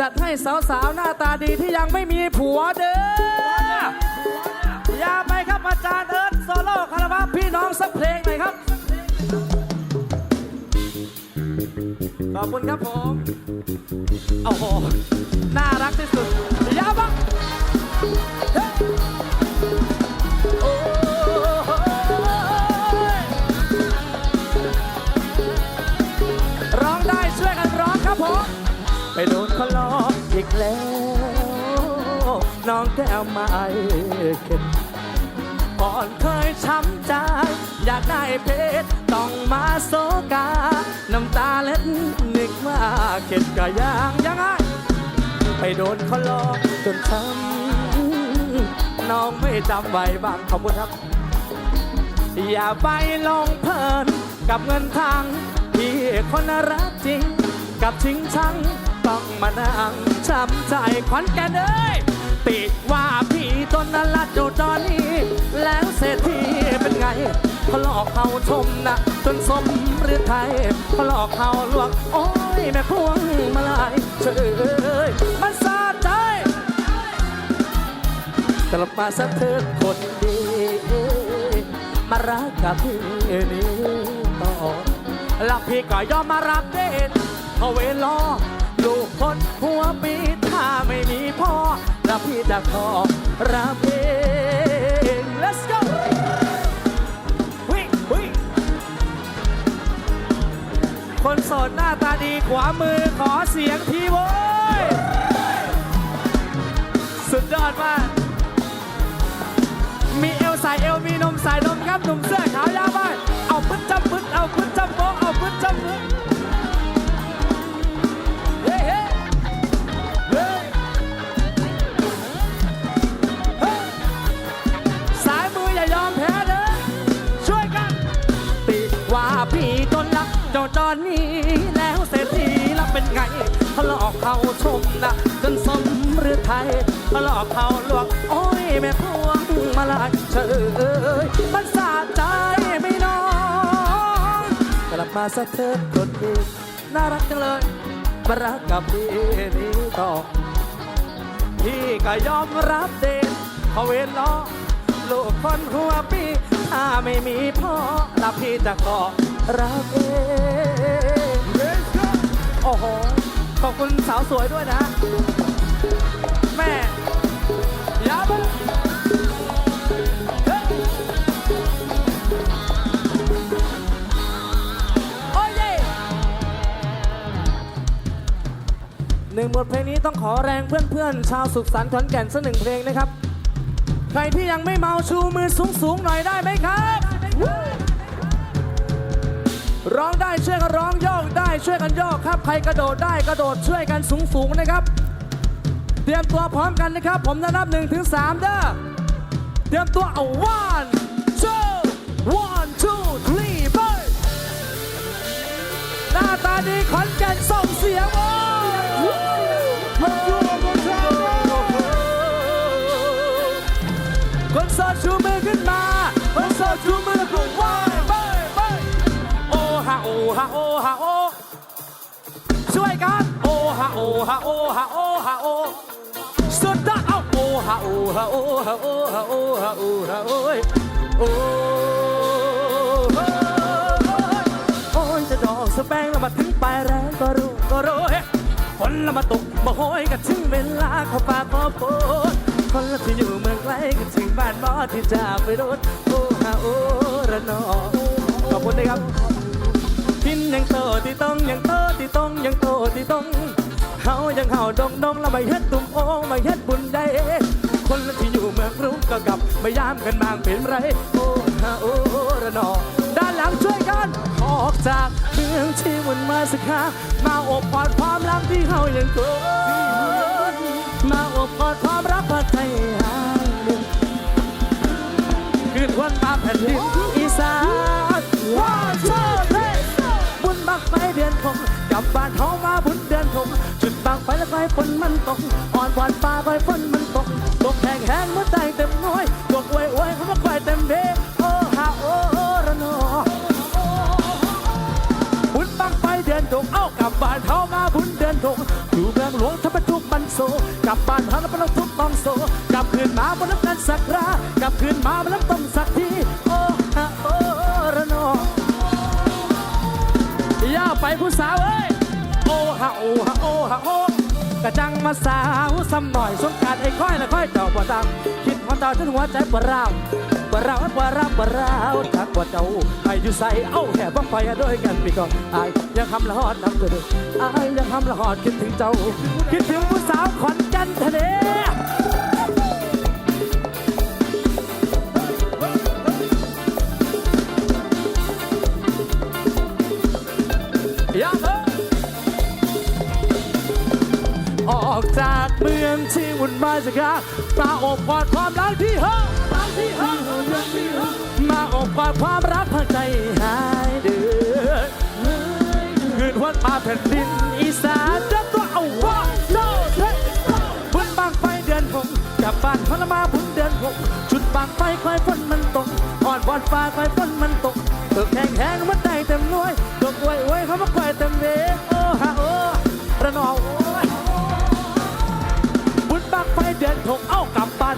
จัดให้สาวๆ หน้าตาดีที่ยังไม่มีผัวเด้ออย่าไปครับอาจารย์เอิร์ธโซโล่คาราบาพี่น้องสักเพลงหน่อยครับ ขอบคุณครับผม โอ้โห น่ารักที่สุดยาบังเฮ้ยโอ้ยร้องได้ช่วยกันร้องครับผม ไปโดนเขาล้อ อีกแล้ว น้องแก้วไม่เข็ดก่อนเคยช้ำใจ อยากได้เพชรต้องมาโซกา น้ำตาเล็ดนึกว่าเข็ดก็ยังยังไงไปโดนเขาหลอกจนช้ำน้องไม่จำไว้บ้างขอบคุณครับ อย่าไปลงเพลินกับเงินทางที่คนรักจริง กับชิงชัง ต้องมานั่งช้ำใจขวัญแก่นเอ้ยติดว่าพี่ตนนั้นละจูตอนนี้ แล้วเศรษฐีเป็นไงเขาหลอกเขาชมนะจนสมหรือไทยเขาหลอกเขาลวงโอ้ยแม่พวงมาลายเฉยมันสาใจกลับมาสักเถิดคนดี มารักกับพี่นี้ต่อแล้วพี่ก็ยอมมารับเดทเอาเวลอ ลูกคนหัวปีถ้าไม่มีพ่อแล้วพี่จะขอรับเอง let's go วิวิคนโสดหน้าตาดีขวามือขอเสียงทีโว้ย สุดยอดมาก มีเอวใส่เอวมีนมใส่นมครับหนุ่มเสื้อขาวยาวไปเอาปึ๊ดจำปึ๊ดเอาปึ๊ดจำโบเอาปึ๊ดจำปึ๊ด จ้าจอนนี้แล้วเศรษฐีรักเป็นไงเขาหลอกเขาชมนะจนสมหรือไทยเขาหลอกเขาลวงโอ้ยแม่พวงมาลายเฉยมันสาใจไม่น้องกลับมาสักเถิดคนดีน่ารักจังเลยมารักกับพี่นี้ต่อพี่ก็ยอมรับเดนเขาเวนล้อลูกคนหัวปีถ้าไม่มีพ่อแล้วพี่จะขอ รับเองโอ้โห ขอบคุณสาวสวยด้วยนะ แม่ยาบโอ้ยหนึ่งบทเพลงนี้ต้องขอแรงเพื่อนๆ ชาวสุขสันต์ขอนแก่นสักหนึ่งเพลงนะครับ ใครที่ยังไม่เมาชูมือสูงๆหน่อยได้ไหมครับ ร้องได้ช่วยกันร้องโยกได้ช่วยกันโยกครับ ใครกระโดดได้กระโดดช่วยกันสูงๆนะครับ เตรียมตัวพร้อมกันนะครับ ผมจะนับหนึ่งถึงสามเด้อเตรียมตัวเอา one two one two three ไปหน้าตาดีขอนแก่นส่งเสียงโอ้คนโสดชู ฮะโอฮะโอช่วยกันโอฮะโอฮะโอฮะโอฮะโอสุดยอดเอาโอฮะโอฮะโอฮะโอฮะโอฮะโอฮะโอ้ยโอ้โอ้ยจะดอกสแปงแล้วมาถึงปลายแรงก็รู้ก็รู้เฮ้ฝนล้วมาตกมาโหยก็ถึงเวลาเขาป่าขอโพดคนละที่อยู่เมืองไกลก็ถึงบ้านมอที่จะไปรถโอ้ฮะโอระนองขอบคุณนะครับินยังโตที่ต้องยังโตที่ต้องยังโตที่ต้องเฮายังเฮาดงดงแล้วไม่เฮ็ดตุ่มโอ้ไม่เฮ็ดบุญได้คนละที่อยู่เมืองรุ้งก็กลับไม่ยามกันบางเป็นไรโอ้ฮะโอ้ระนองด้านหลังช่วยกันออกจากเมืองที่มันมาสักครั้งมาอบกอดความรักที่เฮายังโกนมาอบกอดความรักพัดใจหางหนึ่งคืนวันมาแผ่นดินอีสานว้าว ลับบ้านเฮามาบุญเดือนคงจุดบังไฟแล้วไฟฝนมันตกอ่อนหวานฟ้าไฟฝนมันตกตกแห้งแห้งเมื่อใจเต็มน้อยตกไว้ไว้เขามาไฟเต็มเบโอ้ฮาโอ้ระนอบุญบังไฟเดือนถกเอ้ากลับบ้านเฮามาบุญเดือนถกอยู่เมืองหลวงทับประจุกลับบ้านหาแล้วมันต้องทุกต้องโซกลับคืนมาบนน้ำกันสักรากลับคืนมาบนน้ำต้มสักที ไปผู้สาวเอ้ยโอ้ฮะโอ้ฮะโอ้ฮะโอ้กระจังมาสาวซ้ำหน่อยสงการไอ้ค่อยละค่อยเจ้าบ่ดังคิดหัวเจ้าจนหัวใจปวดร้าวปวดร้าวปวดร้าวปวดร้าวจากปวดเจ้าไปอยู่ใส่เอ้าแห่บ้องไฟด้วยกันพี่ก่อนอายยังทำละฮอดน้ำเดือดอายยังทำละฮอดคิดถึงเจ้า คิดถึงผู้สาวขอนแกันทะเล ออกจากเมืองที่วุ่นวายสักครั้งมาอบกอดความรักที่เฮอะรักที่เฮอะมาอบกอดความรักพังใจหายเดือดคืนวันมาแผ่นดินอีสานจับตัวเอาว่าโซ่เฮ้บุญบางไฟเดือนหกกลับบ้านพลมาบุญเดือนหกจุดบางไฟคอยฝนมันตกอ่อนบอลฟ้าคอยฝนมันตก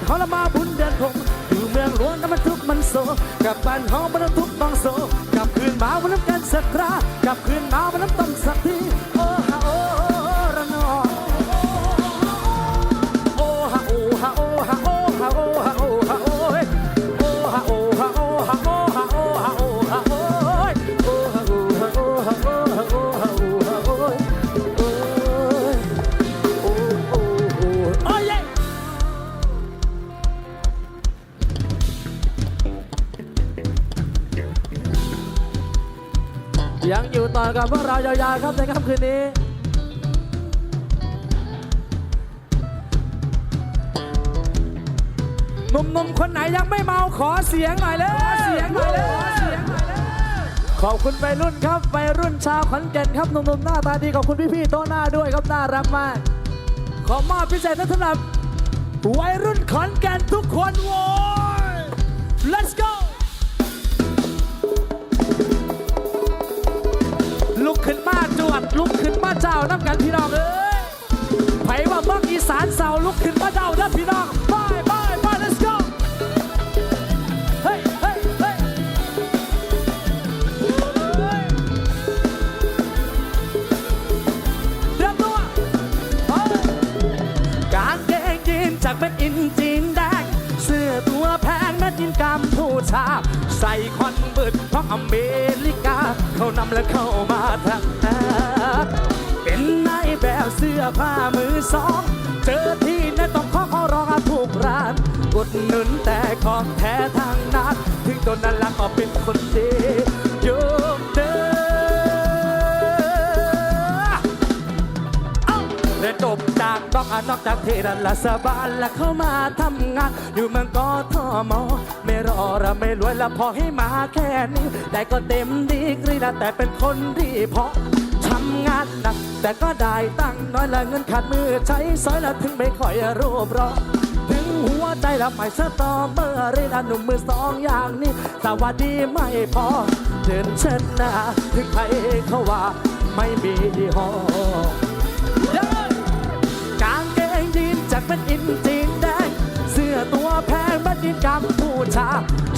เขาละมาบุญเดือนหกอยู่เมืองหลวงน้ำมันทุกมันโศกกลับบ้านเขามันทุกบางโศกกลับคืนมาวันน้ำกันสักครา กลับคืนมาวันน้ำต้มสักที กับพวกเรายาวๆครับในค่ำคืนนี้หนุ่มๆคนไหนยังไม่เมาขอเสียงหน่อยเลยเสียงหน่อยเลยขอบคุณไปรุ่นครับไปรุ่นชาวขอนแก่นครับหนุ่มๆหน้าตาดีขอบคุณพี่ๆโต๊ะหน้าด้วยครับน่ารักมาก ขอมอบพิเศษสำหรับวัยรุ่นขอนแก่นทุกคนโว้ย let's go ลุกขึ้นมาเจ้าน้ำกันพี่น้องเอ้ยไผว่าเมืออีสานเสาลุกขึ้นมาเจ้านะพี่น้องไปไปไป let's go เฮ้ยเฮ้ยเฮ้ยเตรียมตัวกางเกงยีนจากเป็นอินจีนแดงเสื้อตัวแพงแม่จินกัมพูชา ใส่คอนเบิร์ตเพราะอเมริกา เขานำและเข้ามาทางนา เสื้อผ้ามือสอง เจอที่ไหนต้องขอขอร้องทุกร้านกดหนุนแต่ของแท้ทางนั้นถึงตัวนั้นละก็เป็นคนดีโยมเด้อเอ้าเรียจบจากนอกอนอกจากเทรันละสบานและเข้ามาทำงาน อยู่เมืองกทอมอไม่รอระไม่รวยละพอให้มาแค่นี้แต่ก็เต็มดีกรีละแต่เป็นคนดีเพราะ งานหนัก แต่ก็ได้ตั้งน้อยละเงินขาดมือใช้สอยละถึงไม่ค่อยรูปรอถึงหัวใจละไม่สตอเบอร์เรดาหนุ่มมือสองอย่างนี้แต่ว่าดีไม่พอเดินเชิญหน้าถึงใครเขาว่าไม่มียี่ห้อกางเกงยีนจากเป็นอินจีนแดง เสื้อตัวแพงบัดยินกัมพูชา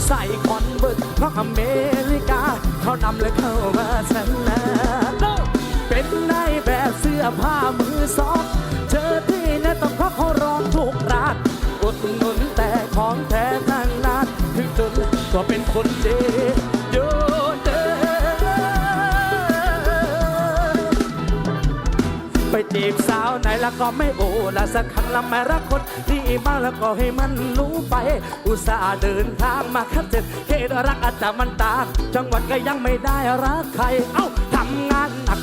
ใส่คอนเบิร์ตเพรอเมริกา เขานำเลยเข้ามาชนะ เป็นนายแบบเสื้อผ้ามือสองเจอที่ไหนต้องขอเขาร้องทุกร้านอุดหนุนแต่ของแท้ทางนั้นถึงจนก็เป็นคนดีโยเดไปจีบสาวไหนแล้วก็ไม่โอละสักครั้งละไม่รักคนที่มากแล้วก็ให้มันรู้ไป อุตส่าห์เดินทางมาคัดเจ็ดเหตุรักอาจจะมันตากจังหวัดก็ยังไม่ได้รักใคร เอ้าทำง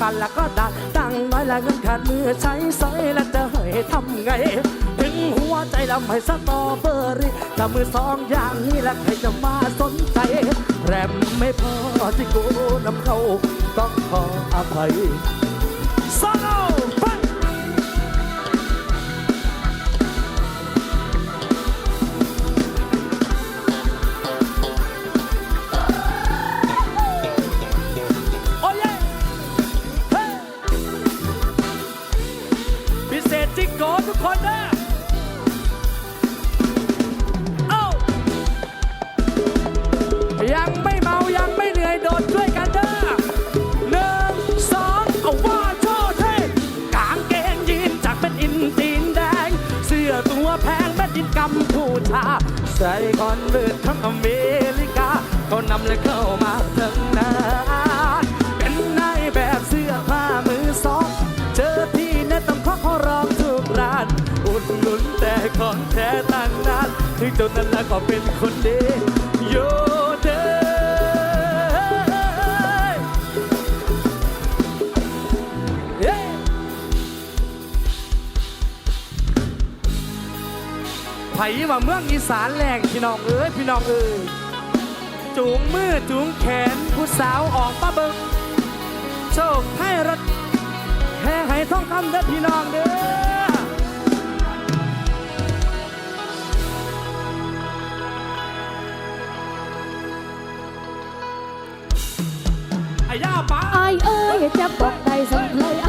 กันแล้วก็ดันตั้งน้อยและเงินขาดมือใช้สอยแล้วจะเห้ทำไง ถึงหัวใจละไม่สตอเบอร์รี่ถ้ามือสองอย่างนี้แล้วใครจะมาสนใจ แรมไม่พอที่กูนำเข้าต้องขออภัย ท้ตั้งนานถึงเจ้านั้นแล้วก็เป็นคนดีโยเดไผ่ว่าเมืองอีสานแหลงพี่น้องเอ้ยพี่น้องเอ้ยจูงมือจูงแขนผู้สาวออกป้าเบิงโชคให้รถแห่ให้ท้องคำเด้อพี่น้องเด้อ que te aponta e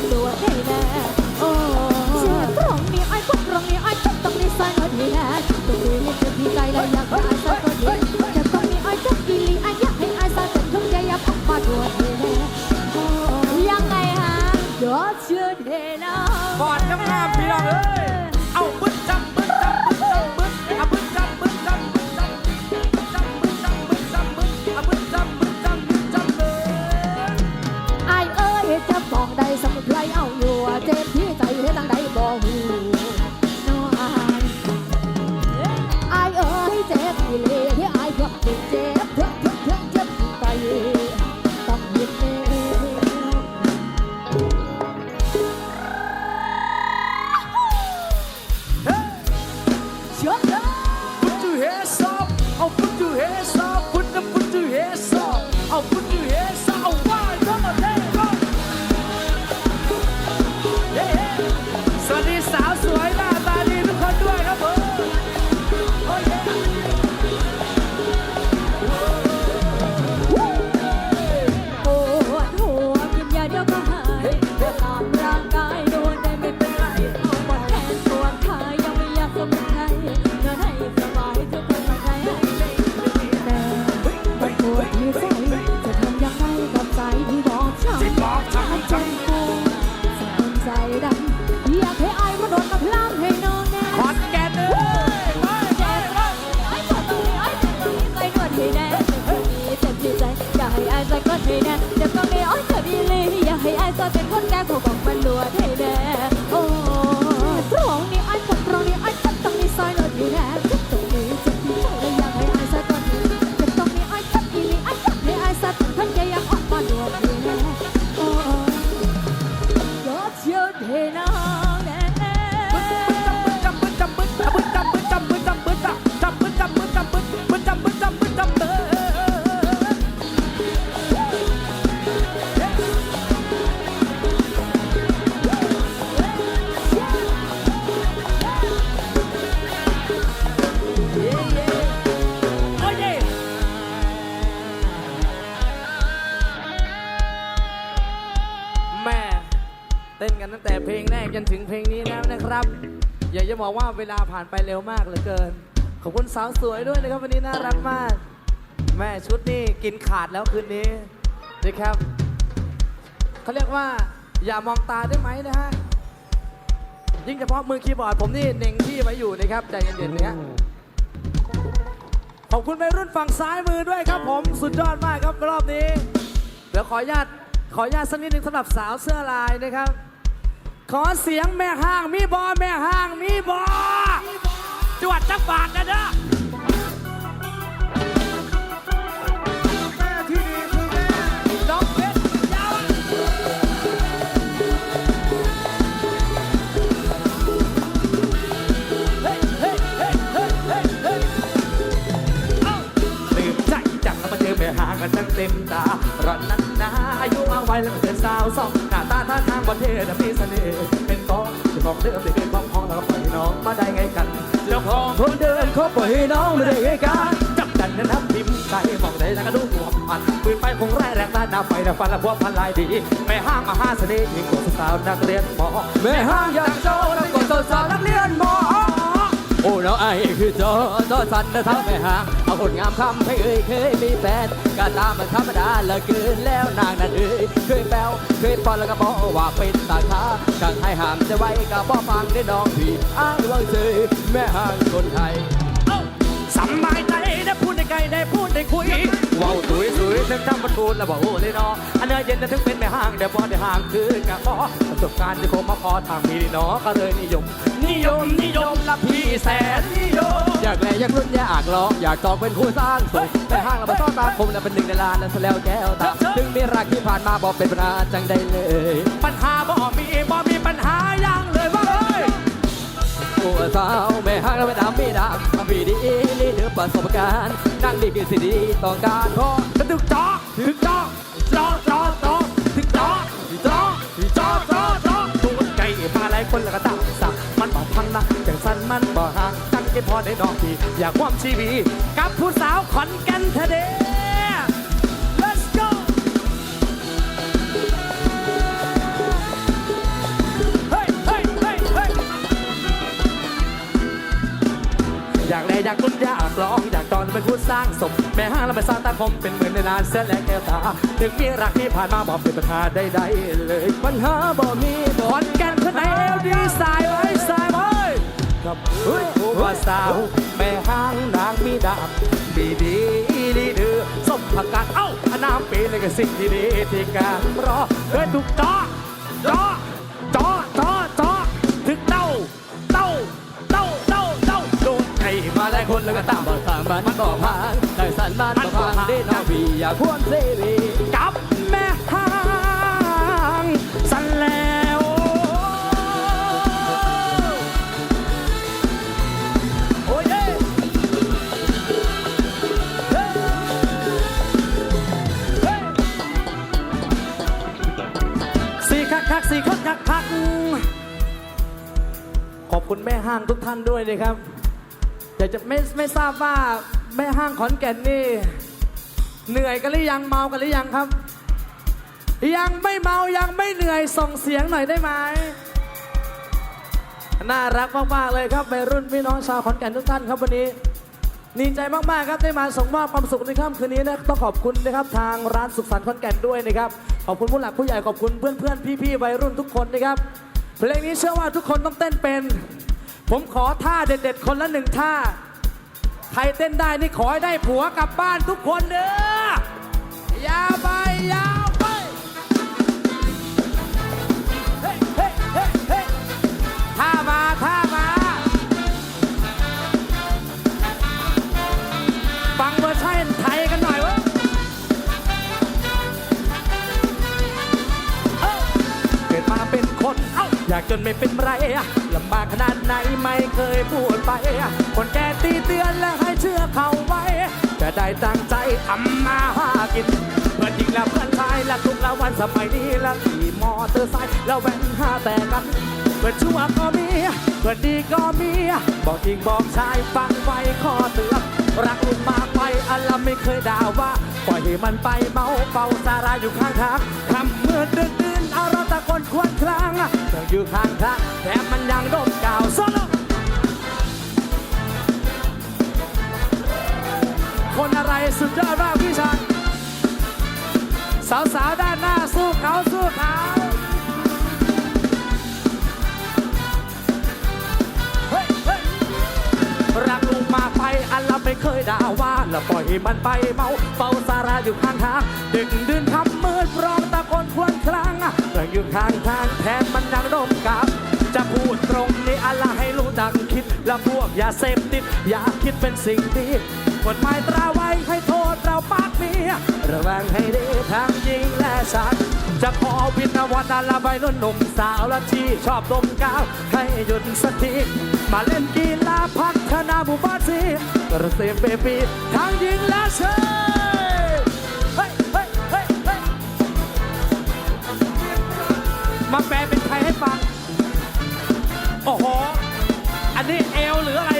มันดูว่าได้นะโอ้เสียงตรงนี้ไอ้พวกตรงมีไอ้ต้องต้องสายซน์ที่แยนะตัวเองจะพี่ใจแล้อยากได้ ครับ อยากจะบอกว่าเวลาผ่านไปเร็วมากเหลือเกิน ขอบคุณสาวสวยด้วยนะครับวันนี้น่ารักมาก แม่ชุดนี่กินขาดแล้วคืนนี้นะครับเขาเรียกว่าอย่ามองตาได้ไหมนะฮะยิ่งเฉพาะมือคีย์บอร์ดผมนี่เน่งที่ไว้อยู่นะครับใจเย็นๆนะฮะขอบคุณไปรุ่นฝั่งซ้ายมือด้วยครับผมสุดยอดมากครับรอบนี้ เดี๋ยวขออนุญาตขออนุญาตสักนิดหนึ่งสำหรับสาวเสื้อลายนะครับ ขอเสียงแม่ห้างมีบอแม่ห้างมีบอจวดจักบาทนะเด้อ กันทั้งเต็มตาร้อนนั้นนะอายุมาไวแล้วก็เกินสาวสองหน้าตาท่าทางประเทศมีเสน่ห์เป็นกองจ้าของเดิมได้เป็นบ้องห้องแล้วก็ปล่อยน้องมาได้ไงกันเจ้าของคนเดินเขาปล่อยน้องมาได้ไงกันจับดันนั้นทับทิมใจมองได้แล้วก็ดูหัวมันปืนไปคงแรงแรงตาหน้าไฟน้าฟันและพวกพันลายดีแม่ห้างมหาเสน่ห์ยิ่งกว่าสาวนักเรียนหมอแม่ห้างอยากโจ้นักกว่าสาวนักเรียนหมอ โอ้น้องไอ้คือจอจอสันนะทั้งแม่หางเอาคนงามคำให้เอ่ยเคยมีแฟนก็ตามมันธรรมดาเหละเกินแล้วนางนั่นเอ่ยเคยแปวเคยปอนแล้วก็บอกว่าเป็นตาขาช่างให้ห้ามจะไว้ก็บอกฟังได้น้องพี่อ้างว่าเจอแม่หางคนไทยสบายใจ ได้พูดได้ไกลได้พูดได้คุยว้าวสวยสวยถึงทำบรรทุนแล้วบอกโอ้เลยเนาะอันเนื้อเย็นนะถึงเป็นแม่ห้างเดี๋ยวพอได้ห่างคือกะพอประสบการณ์ที่คงมาพอทางพี่เนาะก็เลยนิยม นิยมนิยมละพี่แสนนิยมอยากแลอยากรุ่นอยากลองอยากตองเป็นคู่สร้างสุขแต่ห้างเราไปซ่อนตาคมและเป็นหนึ่งในล้านนั้นซะแล้วแก้วตาถึงมีรักที่ผ่านมาบอกเป็นปัญหาจังได้เลย ปัญหาบ่มีบ่มีปัญหาอย่างเลยว่าเอ้ยโอ้สาวแม่ห้างเราไปดำมีดำทำพี่ดีนี่เดือ ประสบการณ์นั่งดีคือสิ่งดีต้องการพอกระดึงจ้อถึงจ้อจ้อจ้อจ้อถึงจ้อจ้อจ้อจ้อจ้อตัวใจมาหลายคนแล้วก็ตามสักมันบอกพังนะจังสันมันบ่ห่างจังแค่พอได้ดอกที่อยากความชีวีกับผู้สาวขอนแกันเถอะเด้ อยากก้นอยากลองอยากตอนเป็นผู้สร้างสมแม่ห้างแล้วไปสร้างตาคมเป็นเหมือนในนานเสและแก้วตาถึงมีรักที่ผ่านมาบอกเป็นปัญหาใดๆเลยปัญหาบ่มีบ่ขอนกันคนไหนเอลดีสายไว้สายไว้กับเฮ้ยว่าสาวแม่ห้างนางมีดาบดีดีดีดื้อสมผักกาดเอ้าอน้ำปีเลยก็สิ่งดีๆที่การรอเฮ้ยถูกจ้อจ้อ คนแล้วก็ตามบ่ทางมันบ่พางแต่สันมันบ่พางได้น้องพี่อย่าควรเสรีกับแม่ห้างสันแล้วโอ้ยเอ้ยเฮ้เฮ้สี่คักคักสี่คักคักคักขอบคุณแม่ห้างทุกท่านด้วยนะครับ ยากจะไม่ไม่ทราบว่าแม่ห้างขอนแก่นนี่ เหนื่อยกันหรือยังเมากันหรือยังครับ ยังไม่เมายังไม่เหนื่อยส่งเสียงหน่อยได้ไหมน่ารักมากๆเลยครับวัยรุ่นพี่น้องชาวขอนแก่นทุกท่านครับวันนี้ดีใจมากๆครับได้มาส่งมอบความสุขในค่ำคืนนี้นะต้องขอบคุณนะครับทางร้านสุขสันต์ขอนแก่นด้วยนะครับขอบคุณผู้หลักผู้ใหญ่ขอบคุณเพื่อนๆพี่ๆวัยรุ่นทุกคนนะครับเพลงนี้เชื่อว่าทุกคนต้องเต้นเป็น ผมขอท่าเด็ดๆ คนละหนึ่งท่า ใครเต้นได้นี่ขอให้ได้ผัวกลับบ้านทุกคนเด้อยาวไปยา จนไม่เป็นไรลำบากขนาดไหนไม่เคยพูดไป คนแก่ตีเตือนและให้เชื่อเขาไว้ จะได้ตั้งใจทำมาหากิน เพื่อนหญิงและเพื่อนชายและทุกละวันสมัยนี้และขี่มอเตอร์ไซค์แล้วแว้นห้าแต่กันเพื่อนชั่วก็มี เพื่อนดีก็มี บอกจริงบอกชายฟังไว้ข้อเตือนรักลุงมากไปอัลละไม่เคยด่าว่า ปล่อยให้มันไปเมาเป่าสาราอยู่ข้างทางทำเมื่อดึกดื่น อารตะกนควนคลางเธออยู่ข้างทางแต่มันยังดมกาวซนคนอะไรสุดยอดมากพี่ชายสาวสาวด้านหน้าสู้เขาสู้เขารักลูกมาไปอันละไม่เคยด่าว่าละปล่อยมันไปเมาเฝ้าสาราอยู่ข้างทางดึกดื่นทำ มืดร้องตะโกนควญครางเรื่องอยู่ข้างทางแทนมันยังดมกาบจะพูดตรงนี้อะไรให้รู้ดังคิด และพวกอย่าเสพติด อย่าคิดเป็นสิ่งดีกฎหมายตราไว้ให้โทษเราปากเมียระวังให้ดีทั้งยิงและชักจะขอวินวันนาละใบนุ่นหนุ่มสาวและที่ชอบดมกาวให้หยุดสักทีมาเล่นกีฬาพัฒนาบุบ้านสีกระเซมเบบีทั้งยิงและเชย มาแปลเป็นไทยให้ฟัง โอ้โห อันนี้เอลหรืออะไร